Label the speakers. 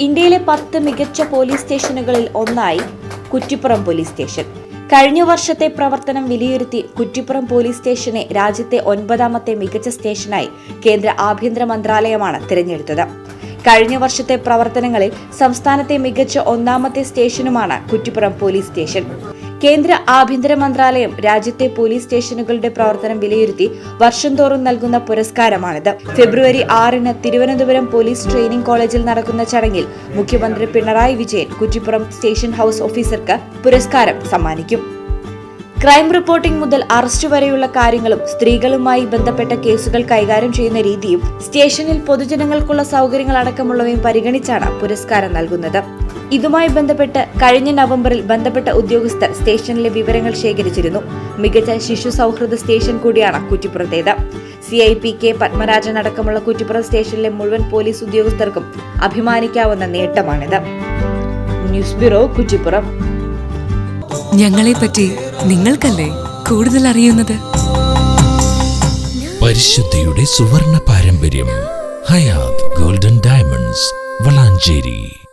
Speaker 1: ഇന്ത്യയിലെ പത്ത് മികച്ച പോലീസ് സ്റ്റേഷനുകളിൽ ഒന്നായി കുറ്റിപ്പുറം പോലീസ് സ്റ്റേഷൻ. കഴിഞ്ഞ വർഷത്തെ പ്രവർത്തനം വിലയിരുത്തി കുറ്റിപ്പുറം പോലീസ് സ്റ്റേഷനെ രാജ്യത്തെ ഒൻപതാമത്തെ മികച്ച സ്റ്റേഷനായി കേന്ദ്ര ആഭ്യന്തര മന്ത്രാലയമാണ് തിരഞ്ഞെടുത്തത്. കഴിഞ്ഞ വർഷത്തെ പ്രവർത്തനങ്ങളിൽ സംസ്ഥാനത്തെ മികച്ച ഒന്നാമത്തെ സ്റ്റേഷനുമാണ് കുറ്റിപ്പുറം പോലീസ് സ്റ്റേഷൻ. കേന്ദ്ര ആഭ്യന്തര മന്ത്രാലയം രാജ്യത്തെ പോലീസ് സ്റ്റേഷനുകളുടെ പ്രവർത്തനം വിലയിരുത്തി വർഷം തോറും നൽകുന്ന പുരസ്കാരമാണിത്. ഫെബ്രുവരി ആറിന് തിരുവനന്തപുരം പോലീസ് ട്രെയിനിംഗ് കോളേജിൽ നടക്കുന്ന ചടങ്ങിൽ മുഖ്യമന്ത്രി പിണറായി വിജയൻ കുറ്റിപ്പുറം സ്റ്റേഷൻ ഹൌസ് ഓഫീസർക്ക് പുരസ്കാരം സമ്മാനിക്കും. ക്രൈം റിപ്പോർട്ടിംഗ് മുതൽ അറസ്റ്റ് വരെയുള്ള കാര്യങ്ങളും സ്ത്രീകളുമായി ബന്ധപ്പെട്ട കേസുകൾ കൈകാര്യം ചെയ്യുന്ന രീതിയും സ്റ്റേഷനിൽ പൊതുജനങ്ങൾക്കുള്ള സൗകര്യങ്ങൾ അടക്കമുള്ളവയും പരിഗണിച്ചാണ് പുരസ്കാരം നൽകുന്നത്. ഇതുമായി ബന്ധപ്പെട്ട് കഴിഞ്ഞ നവംബറിൽ ബന്ധപ്പെട്ട ഉദ്യോഗസ്ഥർ സ്റ്റേഷനിലെ വിവരങ്ങൾ ശേഖരിച്ചിരുന്നു. മികച്ച ശിശു സൗഹൃദ സ്റ്റേഷൻ കൂടിയാണ് കുറ്റിപ്പുറത്തേത്. C I P K Padmarajan അടക്കമുള്ള കുറ്റിപ്പുറം സ്റ്റേഷനിലെ മുഴുവൻ പോലീസ് ഉദ്യോഗസ്ഥർക്കും അഭിമാനിക്കാവുന്ന നേട്ടമാണിത്. News bureau Kuttippuram.
Speaker 2: ഞങ്ങളെ പറ്റി നിങ്ങൾക്കല്ലേ കൂടുതൽ അറിയുന്നത്?
Speaker 3: പരിശുദ്ധിയുടെ സുവർണ പാരമ്പര്യം ഹയാത് ഗോൾഡൻ ഡയമണ്ട്സ് വളാഞ്ചേരി.